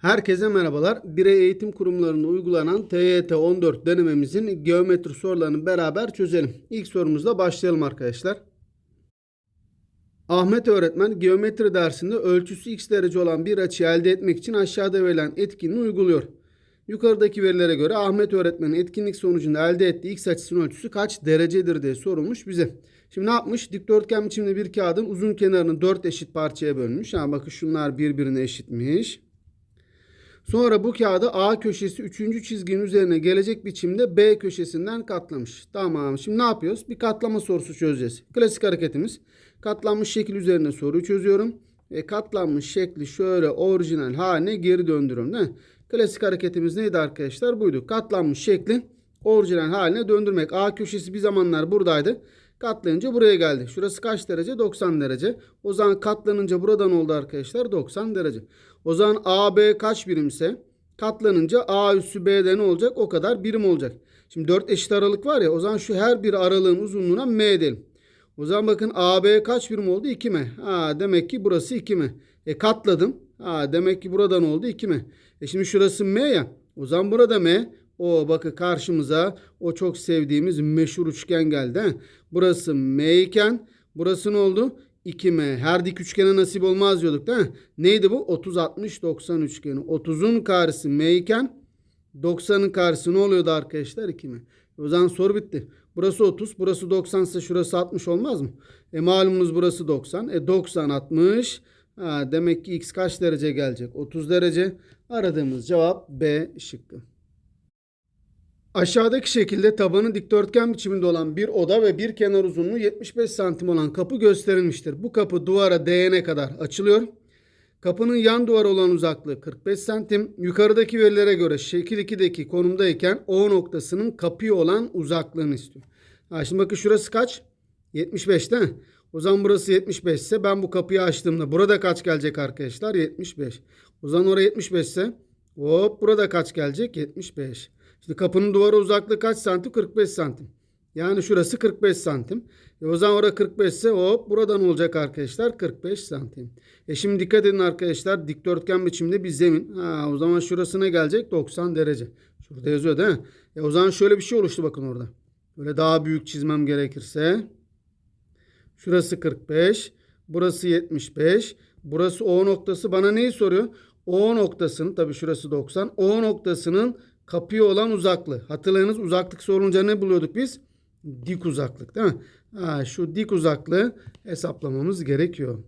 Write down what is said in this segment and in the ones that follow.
Herkese merhabalar. Birey eğitim kurumlarında uygulanan TYT 14 denememizin geometri sorularını beraber çözelim. İlk sorumuzla başlayalım arkadaşlar. Ahmet öğretmen geometri dersinde ölçüsü x derece olan bir açıyı elde etmek için aşağıda verilen etkinliği uyguluyor. Yukarıdaki verilere göre Ahmet öğretmenin etkinlik sonucunda elde ettiği x açısının ölçüsü kaç derecedir diye sorulmuş bize. Şimdi ne yapmış? Dikdörtgen biçimde bir kağıdın uzun kenarını 4 eşit parçaya bölmüş. Ha bakın şunlar birbirine eşitmiş. Sonra bu kağıdı A köşesi 3. çizginin üzerine gelecek biçimde B köşesinden katlamış. Tamam. Şimdi ne yapıyoruz? Bir katlama sorusu çözeceğiz. Klasik hareketimiz. Katlanmış şekil üzerine soruyu çözüyorum. Ve katlanmış şekli şöyle orijinal haline geri döndürüyorum. Değil mi? Klasik hareketimiz neydi arkadaşlar? Buydu. Katlanmış şekli orijinal haline döndürmek. A köşesi bir zamanlar buradaydı. Katlayınca buraya geldi. Şurası kaç derece? 90 derece. O zaman katlanınca buradan oldu arkadaşlar 90 derece. O zaman AB kaç birimse katlanınca A üssü B'de ne olacak? O kadar birim olacak. Şimdi 4 eşit aralık var ya o zaman şu her bir aralığın uzunluğuna M diyelim. O zaman bakın AB kaç birim oldu? 2 M. Ha, demek ki burası 2 M. E katladım. Ha, demek ki buradan oldu 2 M. E şimdi şurası M ya. O zaman burada M. O bakın karşımıza o çok sevdiğimiz meşhur üçgen geldi. He? Burası M iken burası ne oldu? 2M. Her dik üçgene nasip olmaz diyorduk değil mi? Neydi bu? 30 60 90 üçgeni. 30'un karşısı M iken 90'ın karşısı ne oluyordu arkadaşlar? 2M. O zaman soru bitti. Burası 30, burası 90 ise şurası 60 olmaz mı? E malumunuz burası 90. E 90 60. Ha, demek ki x kaç derece gelecek? 30 derece. Aradığımız cevap B şıkkı. Aşağıdaki şekilde tabanı dikdörtgen biçiminde olan bir oda ve bir kenar uzunluğu 75 santim olan kapı gösterilmiştir. Bu kapı duvara değene kadar açılıyor. Kapının yan duvar olan uzaklığı 45 santim. Yukarıdaki verilere göre şekil 2'deki konumdayken O noktasının kapıya olan uzaklığını istiyor. Ha, şimdi bakın şurası kaç? 75 değil mi? O zaman burası 75 ise ben bu kapıyı açtığımda burada kaç gelecek arkadaşlar? 75. O zaman oraya 75 ise hop burada kaç gelecek? 75. Şimdi kapının duvara uzaklığı kaç santim? 45 santim. Yani şurası 45 santim. E o zaman orada 45 ise hop buradan olacak arkadaşlar 45 santim. E şimdi dikkat edin arkadaşlar dikdörtgen biçimde bir zemin. Ha, o zaman şurası ne gelecek? 90 derece. Şurada yazıyor değil mi? E o zaman şöyle bir şey oluştu bakın orada. Böyle daha büyük çizmem gerekirse. Şurası 45. Burası 75. Burası O noktası bana neyi soruyor? O noktasının tabii şurası 90. O noktasının kapıya olan uzaklığı. Hatırlayınız uzaklık sorunca ne buluyorduk biz? Dik uzaklık değil mi? Ha, şu dik uzaklığı hesaplamamız gerekiyor.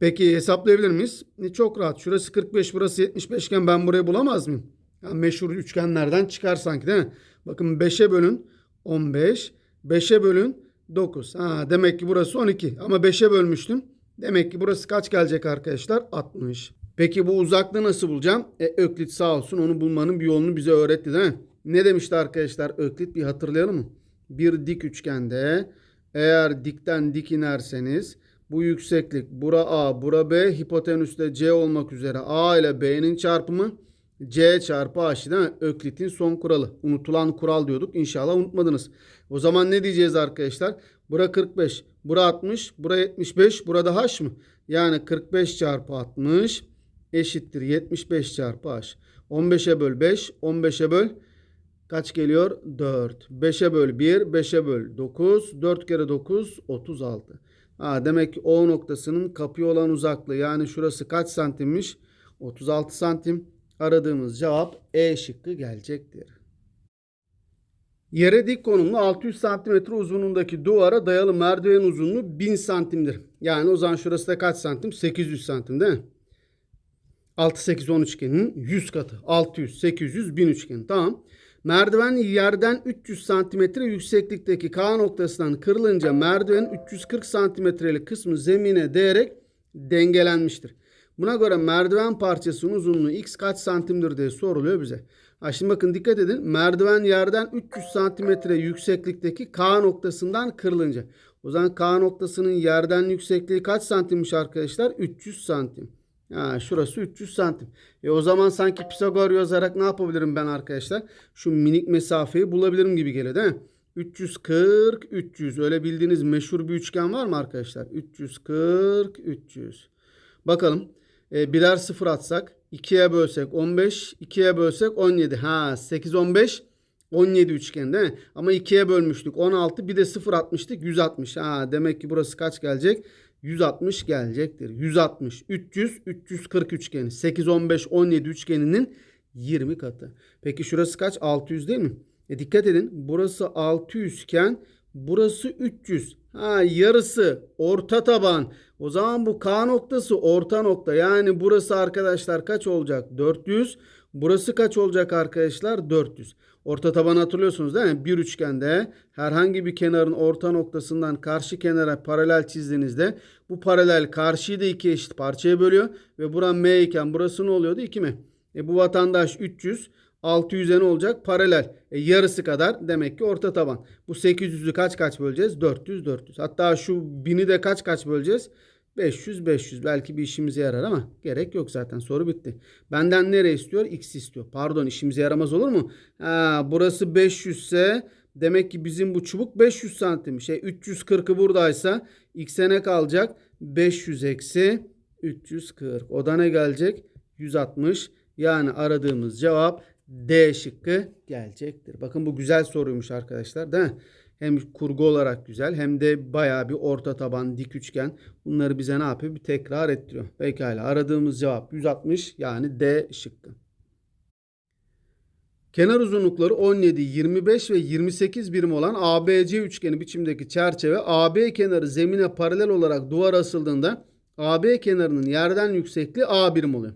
Peki hesaplayabilir miyiz? E, çok rahat. Şurası 45, burası 75 iken ben burayı bulamaz mıyım? Ya meşhur üçgenlerden çıkar sanki değil mi? Bakın 5'e bölün 15, 5'e bölün 9. Ha, demek ki burası 12 ama 5'e bölmüştüm. Demek ki burası kaç gelecek arkadaşlar? 60. Peki bu uzaklığı nasıl bulacağım? E, Öklit sağ olsun onu bulmanın bir yolunu bize öğretti değil mi? Ne demişti arkadaşlar Öklit bir hatırlayalım mı? Bir dik üçgende eğer dikten dik inerseniz bu yükseklik bura A, bura B, hipotenüste C olmak üzere A ile B'nin çarpımı C çarpı H değil mi? Öklit'in son kuralı. Unutulan kural diyorduk. İnşallah unutmadınız. O zaman ne diyeceğiz arkadaşlar? Bura 45, bura 60, bura 75, burada H mı? Yani 45 çarpı 60 eşittir 75 çarpı H. 15'e böl 5, 15'e böl kaç geliyor? 4. 5'e böl 1, 5'e böl 9, 4 kere 9, 36. Ha, demek ki O noktasının kapıya olan uzaklığı yani şurası kaç santimmiş? 36 santim. Aradığımız cevap E şıkkı gelecektir. Yere dik konumlu 600 cm uzunluğundaki duvara dayalı merdiven uzunluğu 1000 santimdir. Yani o zaman şurası da kaç santim? 800 santim değil mi? 6 8 10 üçgeninin 100 katı. 600, 800, 1000 üçgeni. Tamam. Merdiven yerden 300 santimetre yükseklikteki K noktasından kırılınca merdivenin 340 santimetrelik kısmı zemine değerek dengelenmiştir. Buna göre merdiven parçasının uzunluğu x kaç santimdir diye soruluyor bize. Ha şimdi bakın dikkat edin. Merdiven yerden 300 santimetre yükseklikteki K noktasından kırılınca. O zaman K noktasının yerden yüksekliği kaç santimmiş arkadaşlar? 300 santim. Ha, şurası 300 santim. E o zaman sanki Pisagor yazarak ne yapabilirim ben arkadaşlar? Şu minik mesafeyi bulabilirim gibi geliyor değil mi? 340, 300. Öyle bildiğiniz meşhur bir üçgen var mı arkadaşlar? 340, 300. Bakalım. E, birer sıfır atsak 2'ye bölsek 15, 2'ye bölsek 17. Ha 8, 15, 17 üçgen değil mi? Ama 2'ye bölmüştük 16 bir de 0 atmıştık 160. Ha demek ki burası kaç gelecek? 160 gelecektir. 160, 300, 340 üçgeni. 8, 15, 17 üçgeninin 20 katı. Peki şurası kaç? 600 değil mi? E dikkat edin. Burası 600 iken burası 300. Ha yarısı orta taban. O zaman bu K noktası orta nokta. Yani burası arkadaşlar kaç olacak? 400. Burası kaç olacak arkadaşlar? 400. Orta taban hatırlıyorsunuz değil mi? Bir üçgende herhangi bir kenarın orta noktasından karşı kenara paralel çizdiğinizde bu paralel karşıyı da iki eşit parçaya bölüyor. Ve buran M iken burası ne oluyordu? 2 mi? E bu vatandaş 300. 600'e ne olacak? Paralel. E yarısı kadar demek ki orta taban. Bu 800'ü kaç kaç böleceğiz? 400 400. Hatta şu 1000'i de kaç kaç böleceğiz? 500 500 belki bir işimize yarar ama gerek yok zaten soru bitti. Benden nere istiyor? X istiyor. Pardon işimize yaramaz olur mu? Ha, burası 500 ise demek ki bizim bu çubuk 500 santim. Şey 340'ı buradaysa x'e ne kalacak? 500 eksi 340. O da ne gelecek? 160. Yani aradığımız cevap D şıkkı gelecektir. Bakın bu güzel soruymuş arkadaşlar değil mi? Hem kurgu olarak güzel hem de bayağı bir orta taban dik üçgen. Bunları bize ne yapıyor? Bir tekrar ettiriyor. Pekala aradığımız cevap 160 yani D şıkkı. Kenar uzunlukları 17, 25 ve 28 birim olan ABC üçgeni biçimdeki çerçeve AB kenarı zemine paralel olarak duvara asıldığında AB kenarının yerden yüksekliği A birim oluyor.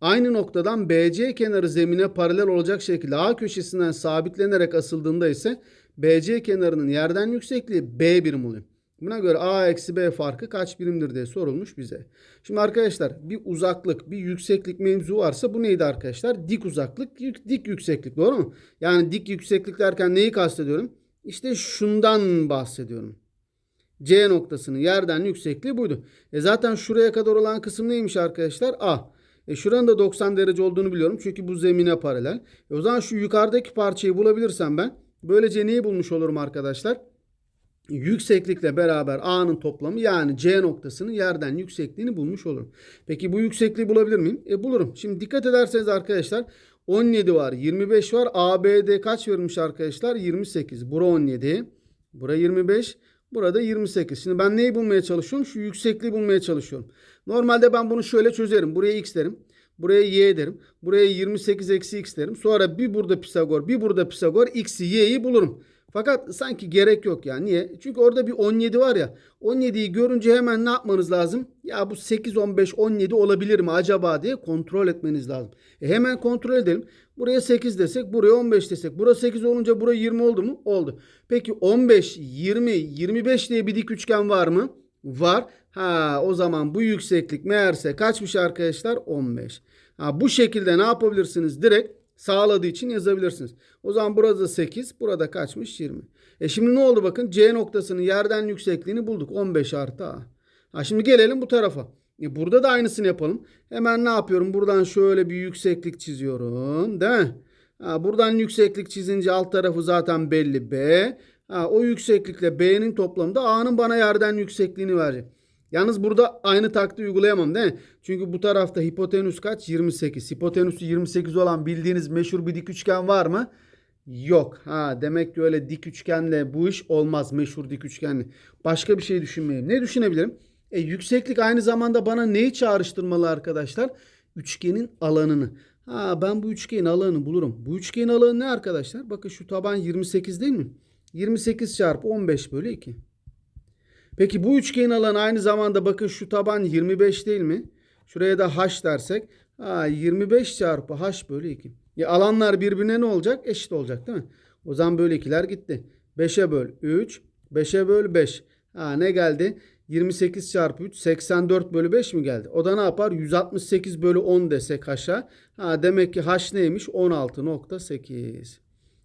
Aynı noktadan BC kenarı zemine paralel olacak şekilde A köşesinden sabitlenerek asıldığında ise BC kenarının yerden yüksekliği B birim oluyor. Buna göre A eksi B farkı kaç birimdir diye sorulmuş bize. Şimdi arkadaşlar bir uzaklık, bir yükseklik mevzu varsa bu neydi arkadaşlar? Dik uzaklık, dik yükseklik doğru mu? Yani dik yükseklik derken neyi kastediyorum? İşte şundan bahsediyorum. C noktasının yerden yüksekliği buydu. E zaten şuraya kadar olan kısım neymiş arkadaşlar? A. E şuranın da 90 derece olduğunu biliyorum. Çünkü bu zemine paralel. E o zaman şu yukarıdaki parçayı bulabilirsem ben böylece neyi bulmuş olurum arkadaşlar? Yükseklikle beraber A'nın toplamı yani C noktasının yerden yüksekliğini bulmuş olurum. Peki bu yüksekliği bulabilir miyim? E bulurum. Şimdi dikkat ederseniz arkadaşlar 17 var, 25 var. ABD kaç vermiş arkadaşlar? 28. Bura 17. Bura 25. Burada 28. Şimdi ben neyi bulmaya çalışıyorum? Şu yüksekliği bulmaya çalışıyorum. Normalde ben bunu şöyle çözerim. Buraya x derim. Buraya y derim. Buraya 28 eksi x derim. Sonra bir burada Pisagor, bir burada Pisagor. X'i, y'yi bulurum. Fakat sanki gerek yok yani. Niye? Çünkü orada bir 17 var ya. 17'yi görünce hemen ne yapmanız lazım? Ya bu 8, 15, 17 olabilir mi acaba diye kontrol etmeniz lazım. E hemen kontrol edelim. Buraya 8 desek, buraya 15 desek. Burası 8 olunca buraya 20 oldu mu? Oldu. Peki 15, 20, 25 diye bir dik üçgen var mı? Var. Ha o zaman bu yükseklik meğerse kaçmış arkadaşlar? 15. Ha bu şekilde ne yapabilirsiniz? Direkt sağladığı için yazabilirsiniz. O zaman burada 8, burada kaçmış? 20. E şimdi ne oldu bakın? C noktasının yerden yüksekliğini bulduk. 15 artı A. Ha şimdi gelelim bu tarafa. E burada da aynısını yapalım. Hemen ne yapıyorum? Buradan şöyle bir yükseklik çiziyorum. Değil mi? Ha, buradan yükseklik çizince alt tarafı zaten belli B. Ha, o yükseklikle B'nin toplamı da A'nın bana yerden yüksekliğini verecek. Yalnız burada aynı taktiği uygulayamam değil mi? Çünkü bu tarafta hipotenüs kaç? 28. Hipotenüsü 28 olan bildiğiniz meşhur bir dik üçgen var mı? Yok. Ha demek ki öyle dik üçgenle bu iş olmaz. Meşhur dik üçgenle. Başka bir şey düşünmeyeyim. Ne düşünebilirim? E, yükseklik aynı zamanda bana neyi çağrıştırmalı arkadaşlar? Üçgenin alanını. Ha ben bu üçgenin alanını bulurum. Bu üçgenin alanı ne arkadaşlar? Bakın şu taban 28 değil mi? 28 çarpı 15 bölü 2. Peki bu üçgenin alanı aynı zamanda bakın şu taban 25 değil mi? Şuraya da h dersek. Ha, 25 çarpı h bölü 2. Ya alanlar birbirine ne olacak? Eşit olacak değil mi? O zaman bölü 2'ler gitti. 5'e böl 3. 5'e böl 5. Ha, ne geldi? 28 çarpı 3 84 bölü 5 mi geldi? O da ne yapar? 168 bölü 10 desek haşa. Ha, demek ki h neymiş? 16.8.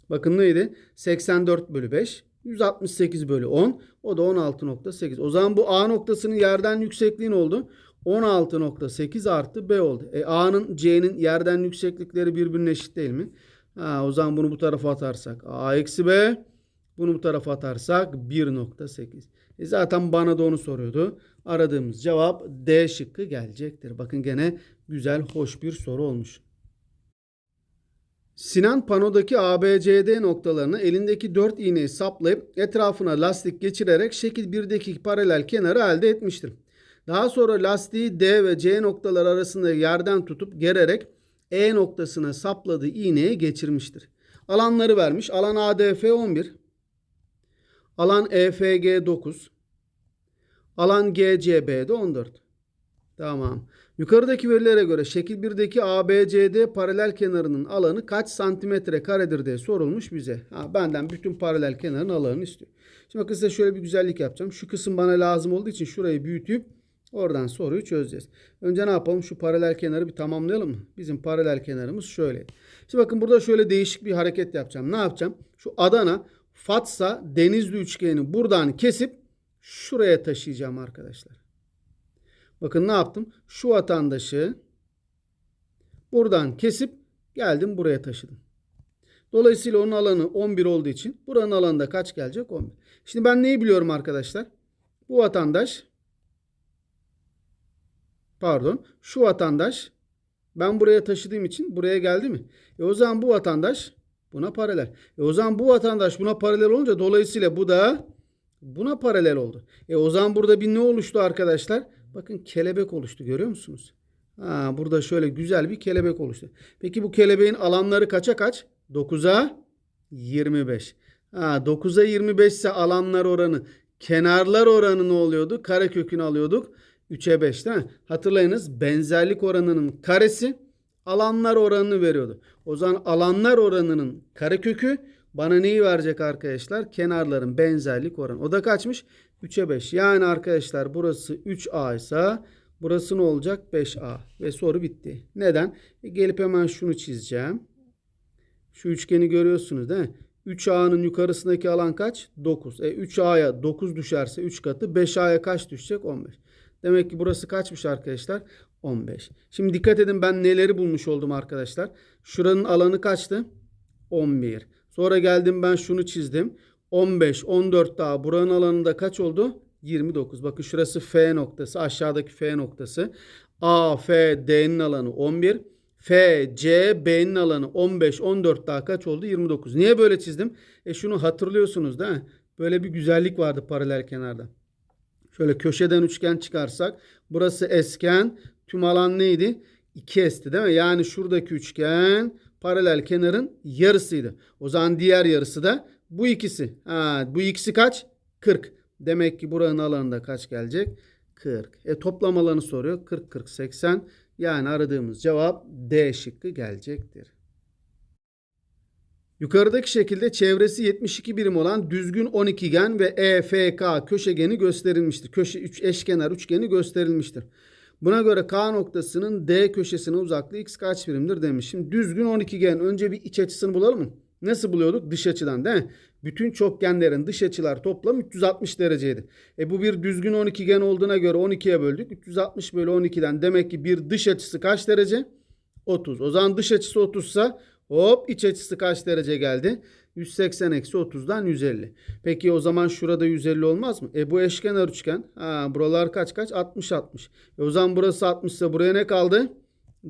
Bakın neydi? 84 bölü 5. 168 bölü 10. O da 16.8. O zaman bu A noktasının yerden yüksekliği ne oldu? 16.8 artı B oldu. E A'nın C'nin yerden yükseklikleri birbirine eşit değil mi? Ha, o zaman bunu bu tarafa atarsak A eksi B. Bunu bu tarafa atarsak 1.8. E zaten bana da onu soruyordu. Aradığımız cevap D şıkkı gelecektir. Bakın gene güzel, hoş bir soru olmuş. Sinan panodaki ABCD noktalarını elindeki 4 iğneyi saplayıp etrafına lastik geçirerek şekil 1'deki paralel kenarı elde etmiştir. Daha sonra lastiği D ve C noktaları arasında yerden tutup gererek E noktasına sapladığı iğneye geçirmiştir. Alanları vermiş. Alan ADF 11. Alan EFG 9. Alan GCB'de 14. Tamam. Yukarıdaki verilere göre şekil 1'deki ABCD paralel kenarının alanı kaç santimetre karedir diye sorulmuş bize. Ha, benden bütün paralel kenarın alanını istiyor. Şimdi bakın size şöyle bir güzellik yapacağım. Şu kısım bana lazım olduğu için şurayı büyütüp oradan soruyu çözeceğiz. Önce ne yapalım? Şu paralel kenarı bir tamamlayalım mı? Bizim paralel kenarımız şöyle. Şimdi bakın burada şöyle değişik bir hareket yapacağım. Ne yapacağım? Şu Adana, Fatsa, Denizli üçgeni buradan kesip şuraya taşıyacağım arkadaşlar. Bakın ne yaptım? Şu vatandaşı buradan kesip geldim buraya taşıdım. Dolayısıyla onun alanı 11 olduğu için buranın alanında kaç gelecek? 11. Şimdi ben neyi biliyorum arkadaşlar? Bu vatandaş pardon şu vatandaş ben buraya taşıdığım için buraya geldi mi? E o zaman bu vatandaş buna paralel. E o zaman bu vatandaş buna paralel olunca dolayısıyla bu da buna paralel oldu. E o zaman burada bir ne oluştu arkadaşlar? Bakın kelebek oluştu görüyor musunuz? Ha, burada şöyle güzel bir kelebek oluştu. Peki bu kelebeğin alanları kaça kaç? 9'a 25. Ha, 9'a 25 ise alanlar oranı. Kenarlar oranı ne oluyordu? Karekökünü alıyorduk. 3'e 5 değil mi? Hatırlayınız benzerlik oranının karesi alanlar oranını veriyordu. O zaman alanlar oranının karekökü bana neyi verecek arkadaşlar? Kenarların benzerlik oranı. O da kaçmış? 3'e 5. Yani arkadaşlar burası 3A ise burası ne olacak? 5A. Ve soru bitti. Neden? E gelip hemen şunu çizeceğim. Şu üçgeni görüyorsunuz değil mi? 3A'nın yukarısındaki alan kaç? 9. E 3A'ya 9 düşerse 3 katı 5A'ya kaç düşecek? 15. Demek ki burası kaçmış arkadaşlar? 15. Şimdi dikkat edin ben neleri bulmuş oldum arkadaşlar. Şuranın alanı kaçtı? 11. Sonra geldim ben şunu çizdim. 15, 14 daha buranın alanında kaç oldu? 29. Bakın şurası F noktası. Aşağıdaki F noktası. A, F, D'nin alanı 11. F, C, B'nin alanı 15, 14 daha kaç oldu? 29. Niye böyle çizdim? E şunu hatırlıyorsunuz değil mi? Böyle bir güzellik vardı paralel kenarda. Şöyle köşeden üçgen çıkarsak burası esken tüm alan neydi? 2S'ti değil mi? Yani şuradaki üçgen paralel kenarın yarısıydı. O zaman diğer yarısı da bu ikisi. Ha, bu ikisi kaç? 40. Demek ki buranın alanında kaç gelecek? 40. E toplam alanı soruyor. 40, 40, 80. Yani aradığımız cevap D şıkkı gelecektir. Yukarıdaki şekilde çevresi 72 birim olan düzgün 12gen ve EFK köşegeni gösterilmiştir. Köşe 3 eşkenar üçgeni gösterilmiştir. Buna göre K noktasının D köşesine uzaklığı x kaç birimdir demiş. Şimdi düzgün 12gen önce bir iç açısını bulalım mı? Nasıl buluyorduk? Dış açıdan değil mi? Bütün çokgenlerin dış açılar toplam 360 dereceydi. E bu bir düzgün 12gen olduğuna göre 12'ye böldük. 360 bölü 12'den demek ki bir dış açısı kaç derece? 30. O zaman dış açısı 30 ise hop iç açısı kaç derece geldi? 180 eksi 30'dan 150. Peki o zaman şurada 150 olmaz mı? E bu eşkenar üçgen. Ha, buralar kaç kaç? 60 60. E o zaman burası 60 ise buraya ne kaldı?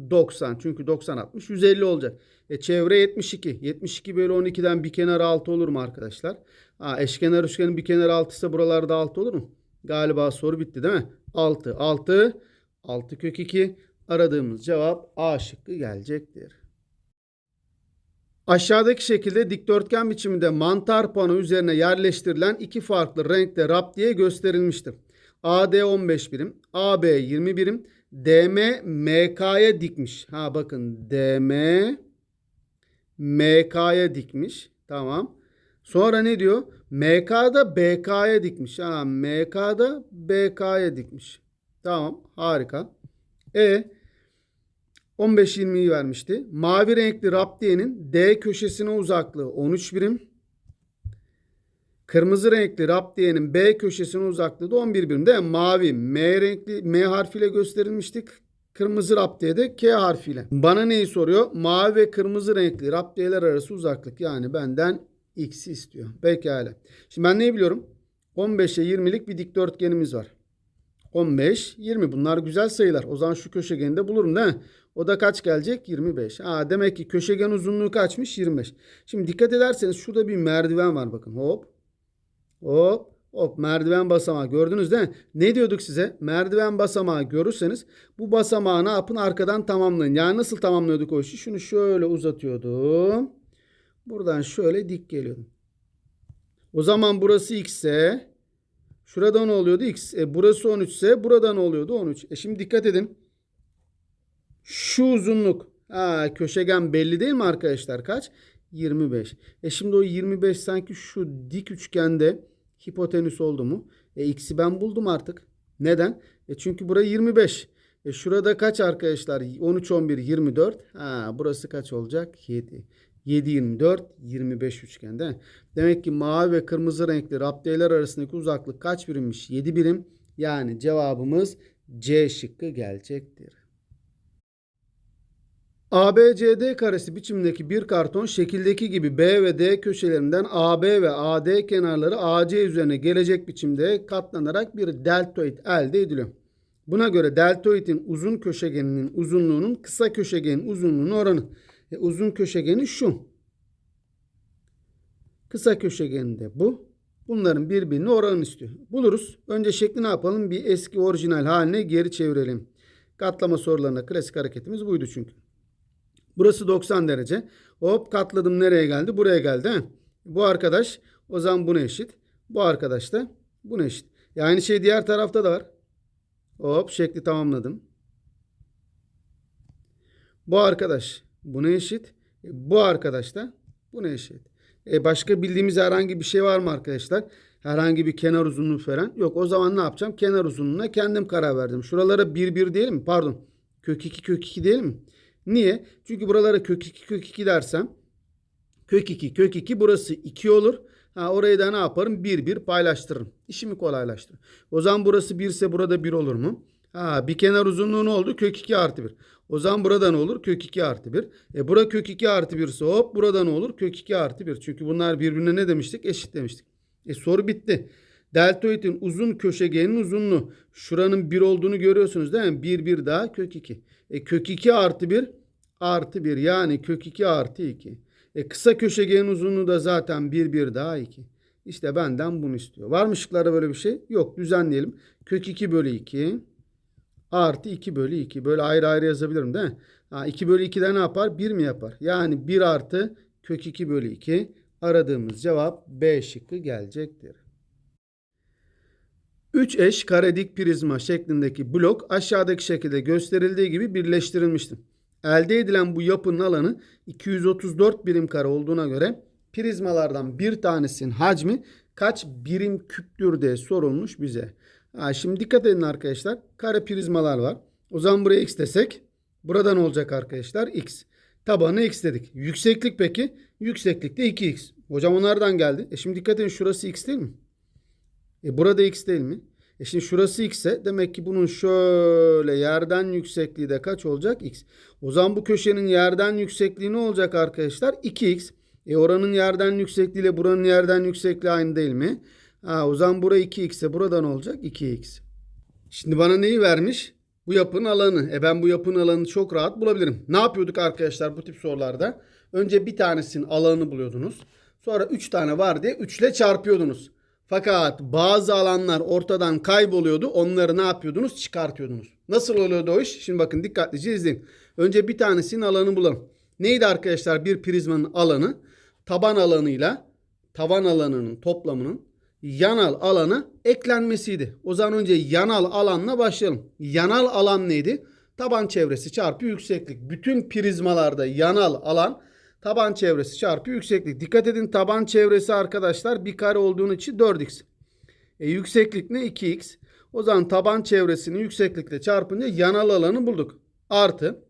90. Çünkü 90 60 150 olacak. E çevre 72. 72 bölü 12'den bir kenar 6 olur mu arkadaşlar? Ha, eşkenar üçgenin bir kenar 6 ise buralarda 6 olur mu? Galiba soru bitti değil mi? 6. 6. 6 kök 2. Aradığımız cevap A şıkkı gelecektir. Aşağıdaki şekilde dikdörtgen biçiminde mantar pano üzerine yerleştirilen iki farklı renkte raptiye gösterilmiştir. AD 15 birim, AB 20 birim, DM MK'ya dikmiş. Ha bakın DM MK'ya dikmiş. Tamam. Sonra ne diyor? MK'da BK'ya dikmiş. Ha MK'da BK'ya dikmiş. Tamam. Harika. E 15-20'yi vermişti. Mavi renkli raptiyenin D köşesine uzaklığı 13 birim. Kırmızı renkli raptiyenin B köşesine uzaklığı da 11 birim. Değil mi? Mavi M renkli M harfiyle gösterilmiştik. Kırmızı raptiye de K harfiyle. Bana neyi soruyor? Mavi ve kırmızı renkli raptiyeler arası uzaklık. Yani benden X'i istiyor. Pekala. Şimdi ben neyi biliyorum? 15'e 20'lik bir dikdörtgenimiz var. 15, 20. Bunlar güzel sayılar. O zaman şu köşegeni de bulurum değil mi? O da kaç gelecek? 25. Aa, demek ki köşegen uzunluğu kaçmış? 25. Şimdi dikkat ederseniz şurada bir merdiven var bakın. Hop. Hop. Hop merdiven basamağı gördünüz değil mi? Ne diyorduk size? Merdiven basamağı görürseniz bu basamağı ne yapın? Arkadan tamamlayın. Yani nasıl tamamlıyorduk o işi? Şunu şöyle uzatıyordum. Buradan şöyle dik geliyordum. O zaman burası x ise şurada ne oluyordu? x. E, burası 13 ise burada ne oluyordu? 13. E şimdi dikkat edin. Şu uzunluk. Ha, köşegen belli değil mi arkadaşlar? Kaç? 25. E şimdi o 25 sanki şu dik üçgende hipotenüs oldu mu? E x'i ben buldum artık. Neden? E çünkü burası 25. E şurada kaç arkadaşlar? 13, 11, 24. Ha, burası kaç olacak? 7. 7, 24, 25 üçgen değil mi? Demek ki mavi ve kırmızı renkli raptiyeler arasındaki uzaklık kaç birimmiş? 7 birim. Yani cevabımız C şıkkı gelecektir. ABCD karesi biçimdeki bir karton şekildeki gibi B ve D köşelerinden AB ve AD kenarları AC üzerine gelecek biçimde katlanarak bir deltoid elde ediliyor. Buna göre deltoidin uzun köşegeninin uzunluğunun kısa köşegenin uzunluğunun oranı. E, uzun köşegeni şu. Kısa köşegeni de bu. Bunların birbirine oranını istiyor. Buluruz. Önce şekli ne yapalım? Bir eski orijinal haline geri çevirelim. Katlama sorularında klasik hareketimiz buydu çünkü. Burası 90 derece. Hop katladım nereye geldi? Buraya geldi. He? Bu arkadaş o zaman buna eşit. Bu arkadaş da buna eşit. E aynı şey diğer tarafta da var. Hop şekli tamamladım. Bu arkadaş buna eşit. E, bu arkadaş da buna eşit. E başka bildiğimiz herhangi bir şey var mı arkadaşlar? Herhangi bir kenar uzunluğu falan. Yok o zaman ne yapacağım? Kenar uzunluğuna kendim karar verdim. Şuralara 1 1 değil mi? Pardon. Kök 2 kök 2 değil mi? Niye? Çünkü buralara kök 2 kök 2 dersem kök 2 kök 2 burası 2 olur. Ha, orayı da ne yaparım? 1 1 paylaştırırım. İşimi kolaylaştırır. O zaman burası 1 ise burada 1 olur mu? Ha, bir kenar uzunluğu ne oldu? Kök 2 artı 1. O zaman burada ne olur? Kök 2 artı 1. E bura kök 2 artı 1 ise hop burada ne olur? Kök 2 artı 1. Çünkü bunlar birbirine ne demiştik? Eşit demiştik. E soru bitti. Deltoidin uzun köşegenin uzunluğu. Şuranın 1 olduğunu görüyorsunuz değil mi? 1 1 daha kök 2. E kök 2 artı 1 artı 1 yani kök 2 artı 2. E kısa köşegenin uzunluğu da zaten 1 1 daha 2. İşte benden bunu istiyor. Var mı şıklarda böyle bir şey? Yok düzenleyelim. Kök 2 bölü 2 artı 2 bölü 2. Böyle ayrı ayrı yazabilirim değil mi? Ha, 2 bölü 2'de ne yapar? 1 mi yapar? Yani 1 artı kök 2 bölü 2. Aradığımız cevap B şıkkı gelecektir. 3 eş kare dik prizma şeklindeki blok aşağıdaki şekilde gösterildiği gibi birleştirilmiştir. Elde edilen bu yapının alanı 234 birim kare olduğuna göre prizmalardan bir tanesinin hacmi kaç birim küptür diye sorulmuş bize. Ha, şimdi dikkat edin arkadaşlar. Kare prizmalar var. O zaman buraya x desek burada ne olacak arkadaşlar? x. Tabanı x dedik. Yükseklik peki? Yükseklik de 2x. Hocam onlardan geldi. E şimdi dikkat edin şurası x değil mi? E burada x değil mi? E şimdi şurası x ise demek ki bunun şöyle yerden yüksekliği de kaç olacak? x. O zaman bu köşenin yerden yüksekliği ne olacak arkadaşlar? 2x. E oranın yerden yüksekliği ile buranın yerden yüksekliği aynı değil mi? Ha, o zaman bura 2x ise burada ne olacak? 2x. Şimdi bana neyi vermiş? Bu yapının alanı. E ben bu yapının alanını çok rahat bulabilirim. Ne yapıyorduk arkadaşlar bu tip sorularda? Önce bir tanesinin alanını buluyordunuz. Sonra 3 tane var diye 3 ile çarpıyordunuz. Fakat bazı alanlar ortadan kayboluyordu. Onları ne yapıyordunuz? Çıkartıyordunuz. Nasıl oluyordu o iş? Şimdi bakın dikkatlice izleyin. Önce bir tanesinin alanını bulalım. Neydi arkadaşlar bir prizmanın alanı? Taban alanıyla tavan alanının toplamının yanal alana eklenmesiydi. O zaman önce yanal alanla başlayalım. Yanal alan neydi? Taban çevresi çarpı yükseklik. Bütün prizmalarda yanal alan taban çevresi çarpı yükseklik. Dikkat edin taban çevresi arkadaşlar bir kare olduğunu için 4x. E, yükseklik ne? 2x. O zaman taban çevresini yükseklikle çarpınca yanal alanı bulduk. Artı.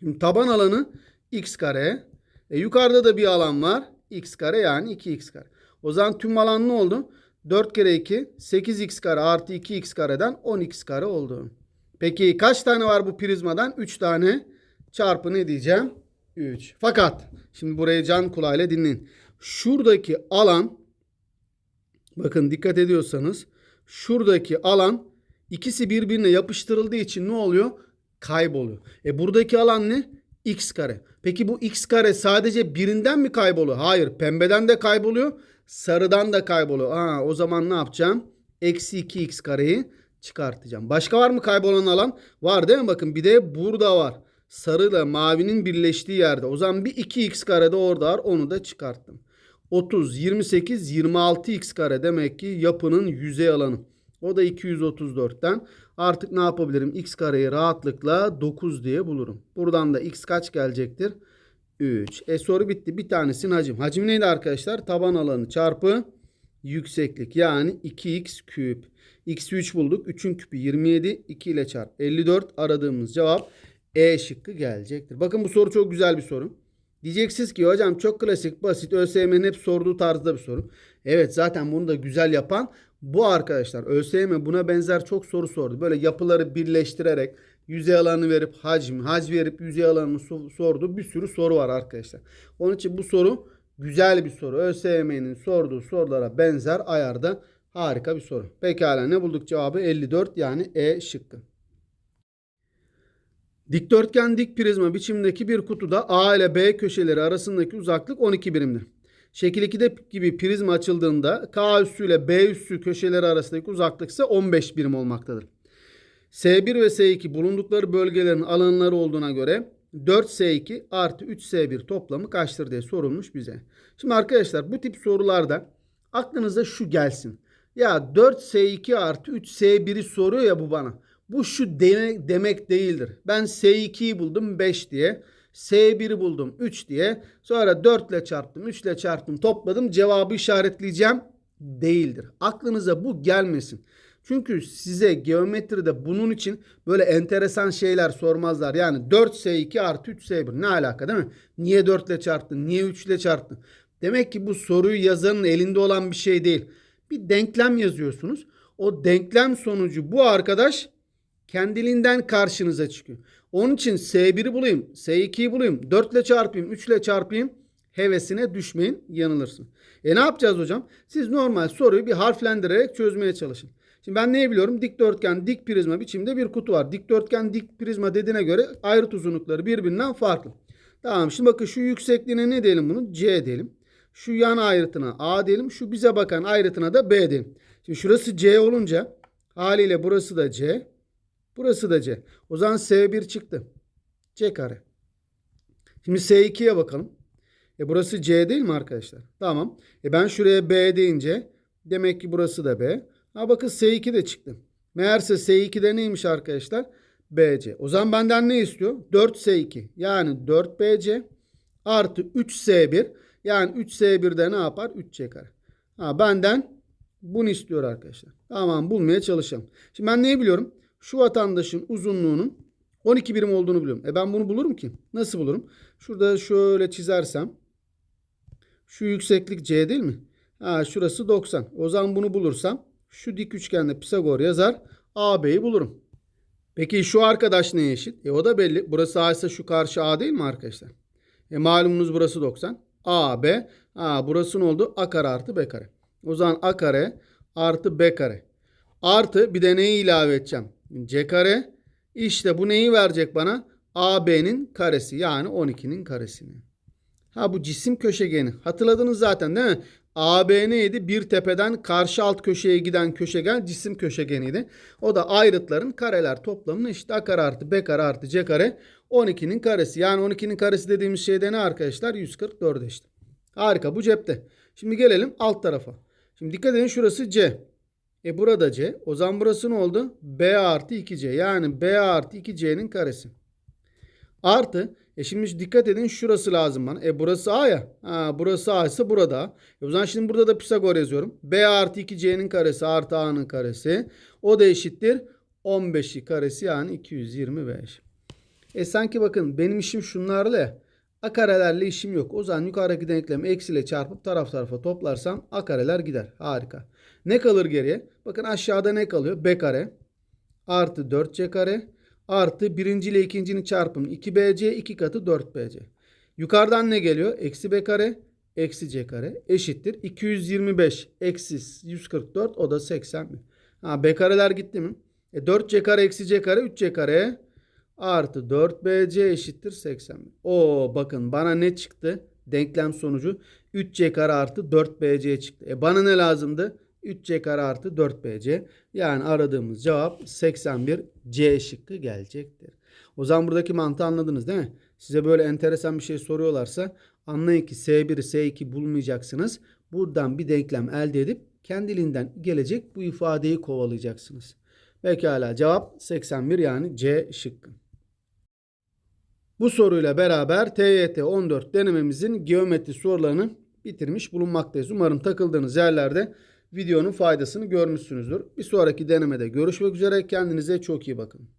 Şimdi taban alanı x kare. E, yukarıda da bir alan var. x kare yani 2x kare. O zaman tüm alan ne oldu? 4 kere 2 8x kare artı 2x kareden 10x kare oldu. Peki kaç tane var bu prizmadan? 3 tane çarpı ne diyeceğim? 3. Fakat şimdi burayı can kulağıyla dinleyin. Şuradaki alan bakın dikkat ediyorsanız şuradaki alan İkisi birbirine yapıştırıldığı için ne oluyor? Kayboluyor. E buradaki alan ne? X kare. Peki bu X kare sadece birinden mi kayboluyor? Hayır. Pembeden de kayboluyor. Sarıdan da kayboluyor. Aa, o zaman ne yapacağım? Eksi 2x kareyi çıkartacağım. Başka var mı kaybolan alan? Var değil mi? Bakın bir de burada var. Sarı ile mavinin birleştiği yerde. O zaman bir 2x kare de orada var. Onu da çıkarttım. 30, 28, 26x kare demek ki yapının yüzey alanı. O da 234'ten. Artık ne yapabilirim? X kareyi rahatlıkla 9 diye bulurum. Buradan da x kaç gelecektir? 3. E soru bitti. Bir tanesinin hacim. Hacim neydi arkadaşlar? Taban alanı çarpı yükseklik. Yani 2x küp. X'i 3 bulduk. 3'ün küpü 27. 2 ile çarp. 54 aradığımız cevap E şıkkı gelecektir. Bakın bu soru çok güzel bir soru. Diyeceksiniz ki hocam çok klasik basit ÖSYM'nin hep sorduğu tarzda bir soru. Evet zaten bunu da güzel yapan bu arkadaşlar. ÖSYM buna benzer çok soru sordu. Böyle yapıları birleştirerek yüzey alanı verip hacim, hac verip yüzey alanını so- sordu. Bir sürü soru var arkadaşlar. Onun için bu soru güzel bir soru. ÖSYM'nin sorduğu sorulara benzer ayarda harika bir soru. Pekala ne bulduk cevabı? 54 yani E şıkkı. Dikdörtgen dik prizma biçimdeki bir kutuda A ile B köşeleri arasındaki uzaklık 12 birimdir. Şekil 2'de gibi prizma açıldığında K üssü ile B üssü köşeleri arasındaki uzaklık ise 15 birim olmaktadır. S1 ve S2 bulundukları bölgelerin alanları olduğuna göre 4S2 artı 3S1 toplamı kaçtır diye sorulmuş bize. Şimdi arkadaşlar bu tip sorularda aklınıza şu gelsin. Ya 4S2 artı 3S1'i soruyor ya bu bana. Bu şu demek, demek değildir. Ben S2'yi buldum 5 diye. S1'i buldum 3 diye. Sonra 4 ile çarptım, 3 ile çarptım, topladım. Cevabı işaretleyeceğim değildir. Aklınıza bu gelmesin. Çünkü size geometride bunun için böyle enteresan şeyler sormazlar. Yani 4S2 artı 3S1 ne alaka değil mi? Niye 4 ile çarptın? Niye 3 ile çarptın? Demek ki bu soruyu yazanın elinde olan bir şey değil. Bir denklem yazıyorsunuz. O denklem sonucu bu arkadaş kendiliğinden karşınıza çıkıyor. Onun için S1'i bulayım, S2'yi bulayım, 4 ile çarpayım, 3 ile çarpayım hevesine düşmeyin yanılırsın. E ne yapacağız hocam? Siz normal soruyu bir harflendirerek çözmeye çalışın. Şimdi ben neyi biliyorum? Dikdörtgen dik prizma biçimde bir kutu var. Dikdörtgen dik prizma dediğine göre ayrıt uzunlukları birbirinden farklı. Tamam şimdi bakın şu yüksekliğine ne diyelim bunun? C diyelim. Şu yan ayrıtına A diyelim. Şu bize bakan ayrıtına da B diyelim. Şimdi şurası C olunca haliyle burası da C. Burası da C. O zaman S1 çıktı. C kare. Şimdi S2'ye bakalım. E burası C değil mi arkadaşlar? Tamam. E ben şuraya B deyince demek ki burası da B. Ha bakın S2 de çıktı. Meğerse S2'de neymiş arkadaşlar? BC. O zaman benden ne istiyor? 4S2 yani 4BC artı 3S1 yani 3S1'de ne yapar? 3C kare. Ha benden bunu istiyor arkadaşlar. Tamam bulmaya çalışalım. Şimdi ben neyi biliyorum? Şu vatandaşın uzunluğunun 12 birim olduğunu biliyorum. E ben bunu bulurum ki. Nasıl bulurum? Şurada şöyle çizersem şu yükseklik C değil mi? Ha şurası 90. O zaman bunu bulursam şu dik üçgende Pisagor yazar. AB'yi bulurum. Peki şu arkadaş neye eşit? E o da belli. Burası A ise şu karşı A değil mi arkadaşlar? E malumunuz burası 90. AB. Ha burası ne oldu? A kare artı B kare. O zaman A kare artı B kare. Artı bir de neyi ilave edeceğim? C kare. İşte bu neyi verecek bana? AB'nin karesi yani 12'nin karesini. Ha bu cisim köşegeni. Hatırladınız zaten değil mi? AB neydi? Bir tepeden karşı alt köşeye giden köşegen cisim köşegeniydi. O da ayrıtların kareler toplamını işte A kare artı B kare artı C kare 12'nin karesi. Yani 12'nin karesi dediğimiz şey de ne arkadaşlar? 144 işte. Harika bu cepte. Şimdi gelelim alt tarafa. Şimdi dikkat edin şurası C. E burada C. O zaman burası ne oldu? B artı 2C. Yani B artı 2C'nin karesi. Artı. E şimdi dikkat edin şurası lazım bana. E burası A ya. Ha, burası A ise burada A. E o zaman şimdi burada da Pisagor yazıyorum. B artı 2C'nin karesi artı A'nın karesi. O da eşittir. 15'i karesi yani 225. E sanki bakın benim işim şunlarla ya. A karelerle işim yok. O zaman yukarıdaki denklemi eksiyle çarpıp taraf tarafa toplarsam A kareler gider. Harika. Ne kalır geriye? Bakın aşağıda ne kalıyor? B kare artı 4C kare artı birinci ile ikincinin çarpımı 2BC 2 katı 4BC. Yukarıdan ne geliyor? Eksi B kare eksi C kare eşittir. 225 eksi 144 o da 81. Ha B kareler gitti mi? E 4c kare eksi c kare 3c kare artı 4bc eşittir 81. Oo bakın bana ne çıktı? Denklem sonucu 3c kare artı 4bc çıktı. E bana ne lazımdı? 3c kare artı 4bc. Yani aradığımız cevap 81 C şıkkı gelecektir. O zaman buradaki mantığı anladınız değil mi? Size böyle enteresan bir şey soruyorlarsa anlayın ki S1'i S2 bulmayacaksınız. Buradan bir denklem elde edip kendiliğinden gelecek bu ifadeyi kovalayacaksınız. Pekala cevap 81 yani C şıkkı. Bu soruyla beraber TYT 14 denememizin geometri sorularını bitirmiş bulunmaktayız. Umarım takıldığınız yerlerde videonun faydasını görmüşsünüzdür. Bir sonraki denemede görüşmek üzere. Kendinize çok iyi bakın.